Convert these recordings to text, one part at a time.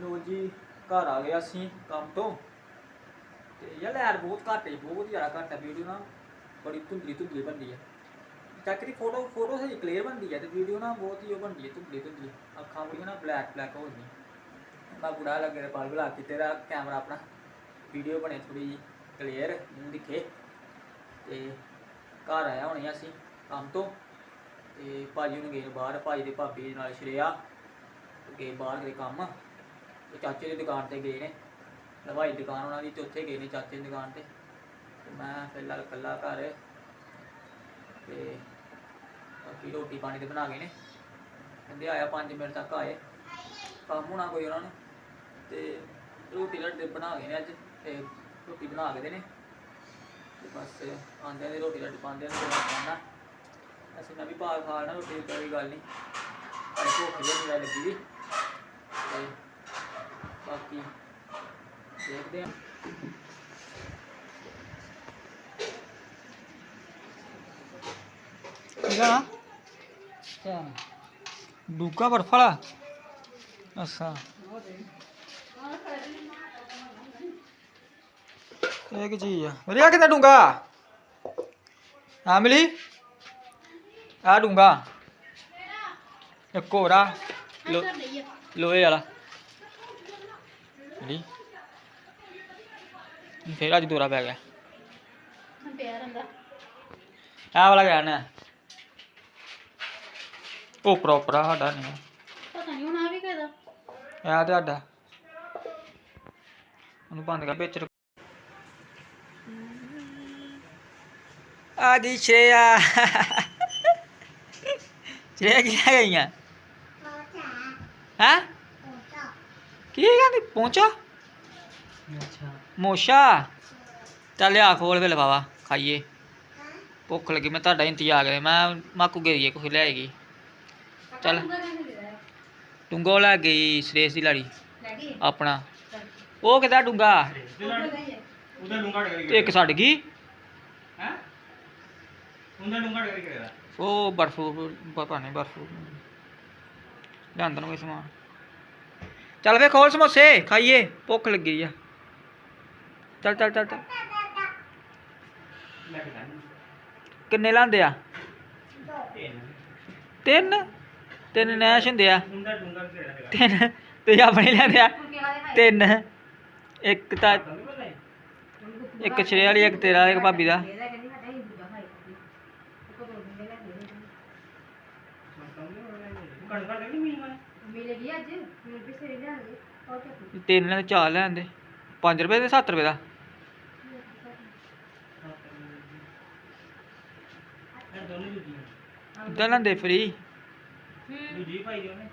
ਲੋ ਜੀ, ਘਰ ਆ ਗਏ ਅਸੀਂ ਕੰਮ ਤੋਂ। ਤੇ ਯਾਰ ਲੈਰ ਬਹੁਤ ਘੱਟ ਹੈ ਬਹੁਤ ਜ਼ਿਆਦਾ ਘੱਟ ਹੈ ਵੀਡੀਓ ਨਾ। ਬੜੀ ਧੁੰਦਲੀ ਧੁੰਦਲੀ ਬਣਦੀ ਹੈ। ਚੱਕ ਦੀ ਫੋਟੋ ਫੋਟੋ ਸਹੀ ਕਲੀਅਰ ਬਣਦੀ ਹੈ ਤੇ ਵੀਡੀਓ ਨਾ ਬਹੁਤ ਹੀ ਉਹ ਬਣਦੀ ਹੈ, ਧੁੰਦਲੀ ਧੁੰਦਲੀ। ਅੱਖਾਂ ਬੜੀਆਂ ਨਾ ਬਲੈਕ ਬਲੈਕ ਹੋ ਗਈਆਂ ਮੈਂ ਬੁੜਾ ਲੱਗੇ ਤੇ ਬਲ ਬਲਾ ਕੇ ਤੇਰਾ ਕੈਮਰਾ ਆਪਣਾ। ਵੀਡੀਓ ਬਣੇ ਥੋੜੀ ਕਲੀਅਰ ਮੂੰਹ ਦਿਖੇ। ਤੇ ਘਰ ਆਇਆ ਹੁਣੇ ਅਸੀਂ ਕੰਮ ਤੋਂ। ਤੇ ਭਾਜੀ ਨੂੰ ਗਏ ਬਾਹਰ, ਭਾਜੀ ਦੇ ਭਾਬੀ ਨਾਲ ਸ਼੍ਰੇਆ। ਗਏ ਬਾਹਰ ਦੇ ਕੰਮ। ਤੇ ਚਾਚੇ ਦੀ ਦੁਕਾਨ ਤੇ ਗਏ ਨੇ। ਹਲਵਾਈ ਦੁਕਾਨ ਉਹਨਾਂ ਦੀ ਤੇ ਉੱਥੇ ਗਏ ਨੇ ਚਾਚੇ ਦੀ ਦੁਕਾਨ ਤੇ। ਤੇ ਮੈਂ ਫਿਲਹਾਲ ਇਕੱਲਾ ਘਰ ਤੇ ਬਾਕੀ ਰੋਟੀ ਪਾਣੀ ਤੇ ਬਣਾ ਗਏ ਨੇ। ਕਹਿੰਦੇ ਆਇਆ 5 ਮਿੰਟ ਤੱਕ ਆਏ। ਕੰਮ ਹੋਣਾ ਕੋਈ ਉਹਨਾਂ ਨੂੰ। ਤੇ ਰੋਟੀ ਰੱਟੇ ਬਣਾ ਗਏ ਨੇ ਅੱਜ। ਤੇ ਰੋਟੀ ਬਣਾ ਕੇ ਦੇ ਨੇ। ਤੇ ਬਸ ਆਂਦੇ ਨੇ ਰੋਟੀ ਰੱਟ ਪਾਉਂਦੇ ਨੇ ਖਾਣਾ ਅਸੀਂ ਮੈਂ ਵੀ ਭਾਗ ਖਾ ਲੈਣਾ, ਰੋਟੀ ਕੋਈ ਗੱਲ ਨਹੀਂ। ਭੁੱਖ ਵੀ ਨਹੀਂ ਲੱਗੀ ਵੀ ਤੇ ਬਾਕੀ ਦੇਖਦੇ ਹਾਂ। ਇਹਦਾ ਅੱਛਾ। ਡੂਕਾ ਬਰਫ ਵਾਲਾ? ਅੱਛਾ। ਇਹ ਕੀ ਚੀਜ਼ ਆ? ਵਧੀਆ ਕਿੰਨਾ ਡੂੰਗਾ ਹਾਂ ਮਿਲੀ? ਆ ਡੂੰਗਾ ਇੱਕ ਹੋਰ ਲੋਹੇ ਵਾਲਾ। ਮਿਲੀ ਫੇਰ ਅੱਜ ਦੋਰਾ ਪੈ ਗਿਆ ਆ ਵਾਲਾ ਗਿਆ ਨਾ ਉਹ ਪ੍ਰੋਪਰ ਆ ਸਾਡਾ ਨਹੀਂ ਪਤਾ ਨਹੀਂ ਹੁਣ ਆ ਵੀ ਕਹਦਾ ਆ ਤੇ ਸਾਡਾ ਉਹਨੂੰ ਬੰਦ ਕਰ ਵਿੱਚ ਰੱਖ। ਆ ਗਈ ਸ਼੍ਰੇਆ ਸ਼੍ਰੇਆ ਕੀ ਆ ਗਈਆਂ ਹਾਂ ਕੀ ਕਹਿੰਦੀ ਪਹੁੰਚਾ ਅੱਛਾ। ਮੋਸ਼ਾ। ਚੱਲ ਆ ਖੋਲ ਵੇ ਲਵਾਵਾ ਖਾਈਏ। ਭੁੱਖ ਲੱਗੀ ਮੈਂ ਤੁਹਾਡਾ ਇੰਤਜ਼ਾਰ ਕਰੇ ਮੈਂ ਮਾਕੂ ਗਈਏ ਕੁਝ ਲੈ ਆਏਗੀ ਚੱਲ। ਡੂੰਗੋ ਲੈ ਗਈ ਸ੍ਰੇਸ਼ ਦੀ ਲਾੜੀ। ਗਈ? ਆਪਣਾ। ਉਹ ਕਿਦਾ ਡੂੰਗਾ ਉਹਦਾ ਡੂੰਗਾ ਡਗਰੀ ਤੇ ਇੱਕ ਛੱਡ ਗਈ। ਹੈ? ਉਹਦਾ ਡੂੰਗਾ ਡਗਰੀ ਕਰੇਗਾ ਉਹ ਬਰਫ ਪਤਾ ਨਹੀਂ ਬਰਫ। ਲਿਆਂਦਾ ਨਾ ਕੋਈ ਸਮਾਨ। ਚੱਲ ਵੇ ਖੋਲ ਸਮੋਸੇ, ਖਾਈਏ। ਭੁੱਖ ਲੱਗੀ ਆ। ਚੱਲ ਚੱਲ ਚੱਲ ਚੱਲ। ਕਿੰਨੇ ਲਾਂਦੇ ਆ? ਤਿੰਨ। ਤਿੰਨ ਤਿੰਨ ਨੈਸ਼ ਹੁੰਦੇ ਆ। ਤਿੰਨ। ਤੇ ਆਪਣੇ ਲਿਆਂਦੇ ਆ? ਤਿੰਨ। ਇੱਕ ਤਾਂ ਇੱਕ ਸ਼੍ਰੇ ਵਾਲੀ, ਇੱਕ ਤੇਰਾ ਇੱਕ ਭਾਬੀ ਦਾ। ਕਣ ਕਣ ਨਹੀਂ ਮਿਲਣਾ ਮਿਲੇਗੀ ਅੱਜ ਹੋਰ ਕੀ ਤਿੰਨ ਲੈਂਦੇ ਚਾਰ ਲੈਂਦੇ 5 ਰੁਪਏ ਦੇ 7 ਰੁਪਏ ਦਾ। ਇਹ ਦੋਨੇ ਦੂਜੀਆਂ ਇਦਾਂ ਲੈਂਦੇ ਫ੍ਰੀ ਦੂਜੀ ਭਾਈ ਦੀ ਉਹਨੇ।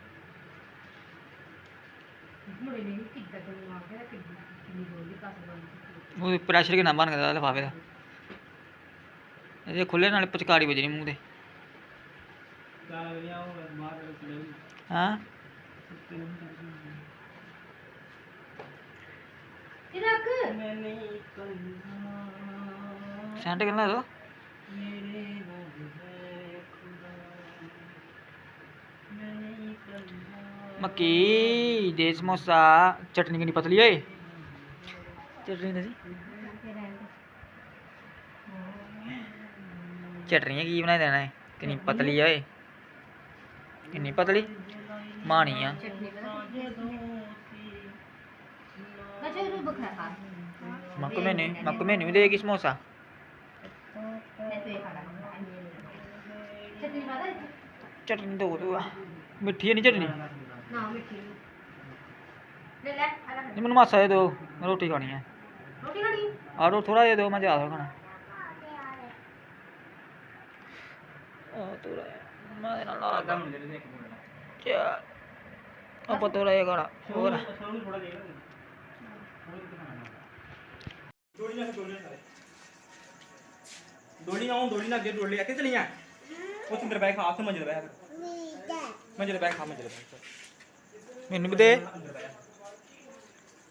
ਮੁੰਡੇ ਨੇ ਕਿੱਦਾਂ ਤੋਂ ਮਾਰ ਕੇ ਕਿੰਨੀ ਕਿੰਨੀ ਬੋਲੀ ਕਾਸ ਬੰਦ ਉਹ ਪ੍ਰੈਸ਼ਰ ਕਿੰਨਾ ਬਣ ਗਿਆ ਲਿਫਾਫੇ ਦਾ। ਇਹਦੇ ਖੁੱਲੇ ਨਾਲ ਪਚਕਾਰੀ ਵੱਜਣੀ ਮੂੰਹ ਤੇ। ਉਹ ਮਾਰ ਕੇ ਹਾਂ? ਇਹ ਰੱਖ ਮੈਂ ਨਹੀਂ ਕਰਨਾ ਸੈਂਟ ਕਿੰਨਾ ਦੋ ਮੇਰੇ ਨਾਲ ਹੈ ਖੁਦਾ ਮੈਂ ਨਹੀਂ ਕਰਨਾ ਮੱਕੀ ਦੇ ਸਮੋਸਾ ਚਟਨੀ ਕਿੰਨੀ ਪਤਲੀ ਓਏ ਚਟਨੀ ਮਾਣੀ ਆ। ਚਟਨੀ ਬੱਚੇ ਨੂੰ ਬਖਰਾ ਦੇਗੀ ਸਮੋਸਾ ਮੈਂ ਤੇ ਖਾਣਾ ਚਟਨੀ ਦੋ ਦੋ ਆ। ਮਿੱਠੀ ਨਹੀਂ ਚਟਨੀ ਨਾ ਮਿੱਠੀ ਲੈ ਲੈ ਨਹੀਂ, ਮੈਨੂੰ ਮਾਸਾ ਦੇ ਦੋ, ਮੈਂ ਰੋਟੀ ਖਾਣੀ ਹੈ ਰੋਟੀ ਖਾਣੀ ਆਰੋ ਥੋੜਾ ਜਿਹਾ ਦਿਓ ਮੈਂ ਜ਼ਿਆਦਾ ਖਾਣਾ। ਆ ਤੋੜਾ ਮੈਂ ਇਹਨਾਂ ਲਾ ਆਦਾ ਮੁੰਡੇ ਨੇ ਇੱਕ ਮੁੰਡਾ ਚਾ ਆਪਾਂ ਤੋੜਾ ਜਿਹਾ ਖਾਣਾ ਹੋਰ। ਸਾਨੂੰ ਥੋੜਾ ਦੇ ਦੋੜੀ ਨਾ ਦੋੜੀ ਨਾ ਦੋੜੀ ਨਾ ਦੋੜੀ ਨਾ ਅੱਗੇ ਦੋੜੀ ਅੱਗੇ ਚਲੀਆਂ ਉੱਥੇ ਅੰਦਰ ਬੈਠ ਖਾ ਉੱਥੇ ਮੰਜੇ ਤੇ ਬੈਠ ਮੰਜੇ ਤੇ ਬੈਠ ਖਾ ਮੰਜੇ ਤੇ ਬੈਠ ਮੈਨੂੰ ਵੀ ਦੇ। ਅੰਦਰ ਬੈਠ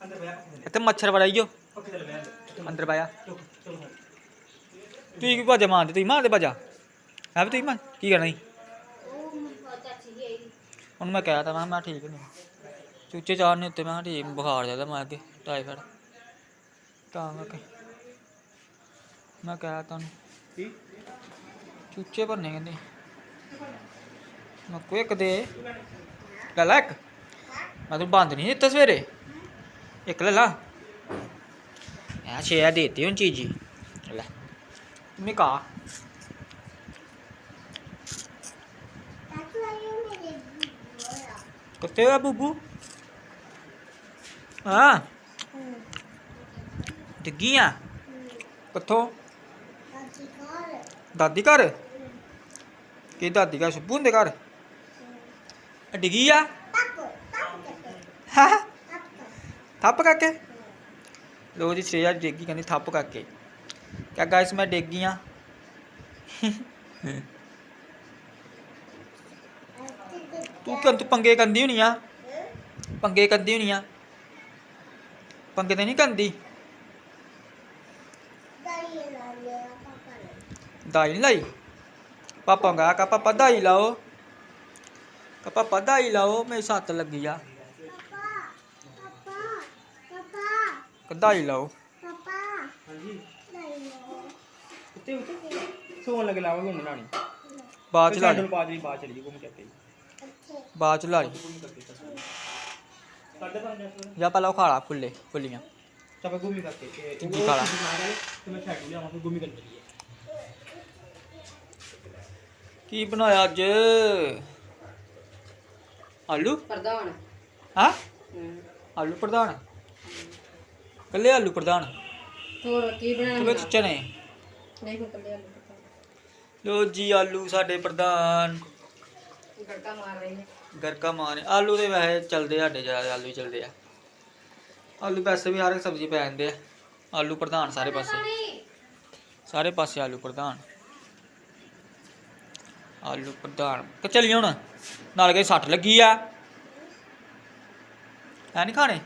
ਅੰਦਰ ਬੈਠ ਇੱਥੇ ਮੱਛਰ ਬੜਾ ਈਓ ਓਕੇ ਚੱਲ ਬੈਠ ਅੰਦਰ ਬਾਇਆ ਚਲੋ ਚਲੋ ਤੁਸੀਂ ਕੀ ਭਾਜਾ ਮਾਰਦੇ ਤੁਸੀਂ ਮਾਰਦੇ ਭਾਜਾ ਹੈ ਵੀ ਤੁਸੀਂ ਮਾਰ ਕੀ ਕਰਨਾ ਸੀ ਉਹ ਚਾਚੀ ਗਈ ਉਹਨੂੰ ਮੈਂ ਕਹਿਆ ਤਾ ਮੈਂ ਕਿਹਾ ਮੈਂ ਠੀਕ ਨਹੀਂ। ਚੂਚੇ ਚਾੜਨੇ ਉੱਤੇ ਮੈਂ ਕਿਹਾ ਠੀਕ ਬੁਖਾਰ ਜ਼ਿਆਦਾ ਮੈਂ ਅੱਗੇ ਟਾਈਫਾਇਡ ਤਾਂ ਕਰਕੇ ਮੈਂ ਕਹਿਆ ਤੁਹਾਨੂੰ ਕੀ? ਚੂਚੇ ਭਰਨੇ ਕਹਿੰਦੇ। ਮੈਂ ਕੋਈ ਇੱਕ ਦੇ। ਲੈ ਲੈ ਇੱਕ। ਮੈਂ ਤੈਨੂੰ ਬੰਦ ਨਹੀਂ ਦਿੱਤਾ ਸਵੇਰੇ। ਇੱਕ ਲੈ ਲਾ। ਆ ਛੇ ਦੇਤੀ ਹੁਣ ਚੀਜ਼ ਲੈ। ਤੁਮਨੇ ਕਹਾ ਕਿੱਥੇ ਆ ਬੂਬੂ ਹਾਂ ਡਿੱਗੀ ਆ ਕਿੱਥੋਂ ਦਾਦੀ ਘਰ ਕੀ ਦਾਦੀ ਘਰ ਸੁੱਬੂ ਹੁੰਦੇ ਘਰ ਆ ਡਿੱਗੀ ਆ ਹਾਂ ਥੱਪ ਕਰਕੇ ਲੋ ਜੀ ਸ਼੍ਰੇਆ ਡਿੱਗੀ ਕਹਿੰਦੀ ਥੱਪ ਕਰਕੇ ਕਿਆ ਗਾਇਸ ਮੈਂ ਡਿੱਗੀ ਆ ਤੂੰ ਕਿ ਤੂੰ ਪੰਗੇ ਕੰਦੀ ਹੋਣੀ ਆ। ਪੰਗੇ ਕੰਦੀ ਹੋਣੀ ਆ। ਪੰਗੇ ਤੇ ਨਹੀਂ ਕੰਦੀ। ਦਾਈ ਲਾਈ। ਪਾਪਾ ਗਾ ਕਾ ਪਾਪਾ ਦਾਈ ਲਾਓ। ਕਾ ਪਾਪਾ ਦਾਈ ਲਾਓ। ਮੇਰੀ ਸੱਤ ਲੱਗੀ ਆ। ਕਦਾਈ ਲਾਓ। ਹਾਂਜੀ ਉੱਤੇ ਉੱਤੇ। ਸੋਣ ਲੱਗੇ ਲਾਵਾਂਗੇ ਹੁਣ ਲਾਣੀ ਬਾਅਦ ਚ ਲਾ ਲਈ ਨੂੰ ਬਾਜਰੀ ਬਾਅਦ ਚਲੀ ਘੁੰਮ ਕੇ ਬਾਅਦ ਚ ਲਾ ਲਈ। ਜਾਂ ਪਹਿਲਾਂ ਉਹ ਖਾਲਾ ਫੁੱਲੇ ਫੁੱਲੀਆਂ ਚਪਾ ਗੁੰਮੀ ਕਰਕੇ ਤੇ ਚੰਗੀ ਖਾਲਾ। ਤੇ ਮੈਂ ਛੱਡ ਲਿਆਵਾਂ ਫਿਰ ਗੁੰਮੀ ਕਰ ਲਈ ਕੀ ਬਣਾਇਆ ਅੱਜ? ਆਲੂ? ਪ੍ਰਧਾਨ। ਹਾਂ? ਆਲੂ ਪ੍ਰਧਾਨ। ਕੱਲੇ ਆਲੂ ਪ੍ਰਧਾਨ। ਹੋਰ ਕੀ ਕਿਵੇਂ ਬਣਾਉਣਾ ਚਿੱਚੇ ਨੇ ਨਹੀਂ ਹੁਣ ਕੱਲੇ ਆਲੂ ਪਕਾ ਲੋ ਜੀ ਆਲੂ ਸਾਡੇ ਪ੍ਰਧਾਨ। ਗੜਕਾ ਮਾਰ ਰਹੇ ਨੇ। ਗਰਕਾ ਮਾਰੇ ਆਲੂ ਦੇ ਵੈਸੇ ਚਲਦੇ ਸਾਡੇ ਜ਼ਿਆਦਾ, ਆਲੂ ਹੀ ਚਲਦੇ ਆ। ਆਲੂ ਵੈਸੇ ਵੀ ਹਰ ਇੱਕ ਸਬਜ਼ੀ ਪੈ ਜਾਂਦੇ ਆ। ਆਲੂ ਪ੍ਰਧਾਨ ਸਾਰੇ ਪਾਸੇ। ਸਾਰੇ ਪਾਸੇ ਆਲੂ ਪ੍ਰਧਾਨ। ਆਲੂ ਪ੍ਰਧਾਨ। ਕਿ ਚੱਲੀ ਹੁਣ। ਨਾਲ ਗਈ ਸੱਟ ਲੱਗੀ ਆ। ਐ ਨਹੀਂ ਖਾਣੇ?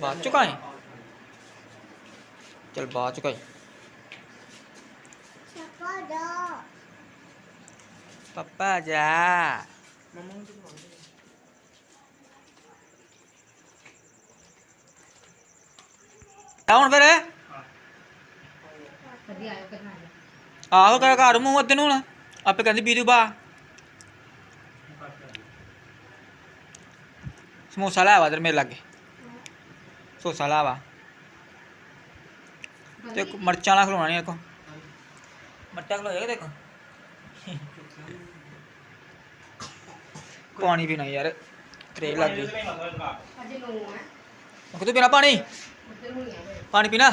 ਬਾਅਦ ਚ ਖਾਏ? ਚਲ ਬਾਅਦ ਚ ਖਾਈ। ਪਪਾ ਜਾ ਆ ਹੁਣ ਫਿਰ ਆਹੋ ਕਰ ਘਰ ਮੂੰਹ ਅੱਧ ਨੂੰ ਹੁਣ ਆਪੇ ਕਹਿੰਦੀ ਬੀਰੂ ਬਾ ਸਮੋਸਾ ਲੈ ਆਵਾ ਦਰ ਮੇਰੇ ਲਾਗੇ ਸਮੋਸਾ ਲੈ ਆਵਾ ਤੇ ਇੱਕ ਮਿਰਚਾਂ ਵਾਲਾ ਖਲੋਣਾ ਨਹੀਂ ਦੇਖੋ ਮੱਟਾ ਖਲੋ ਦੇਖੋ ਪਾਣੀ ਪੀਣਾ ਯਾਰ ਤਰੇ ਲੱਗ ਗਈ। ਅੱਜ ਨੂੰ ਹੈ। ਉਹ ਪੀਣਾ ਪਾਣੀ? ਉੱਧਰ ਹੋਣੀ ਪਾਣੀ ਪੀਣਾ?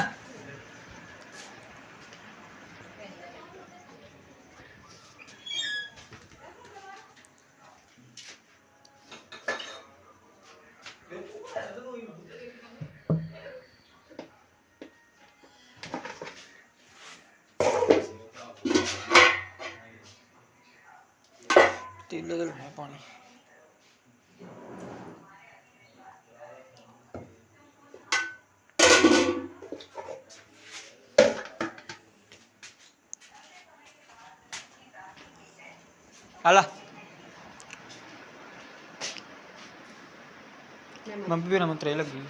ਤੀਲੇ ਦਾ ਲੈਣਾ ਪਾਣੀ। ਮੰਮੀ ਮੰਤਰੇ ਲੱਗੀ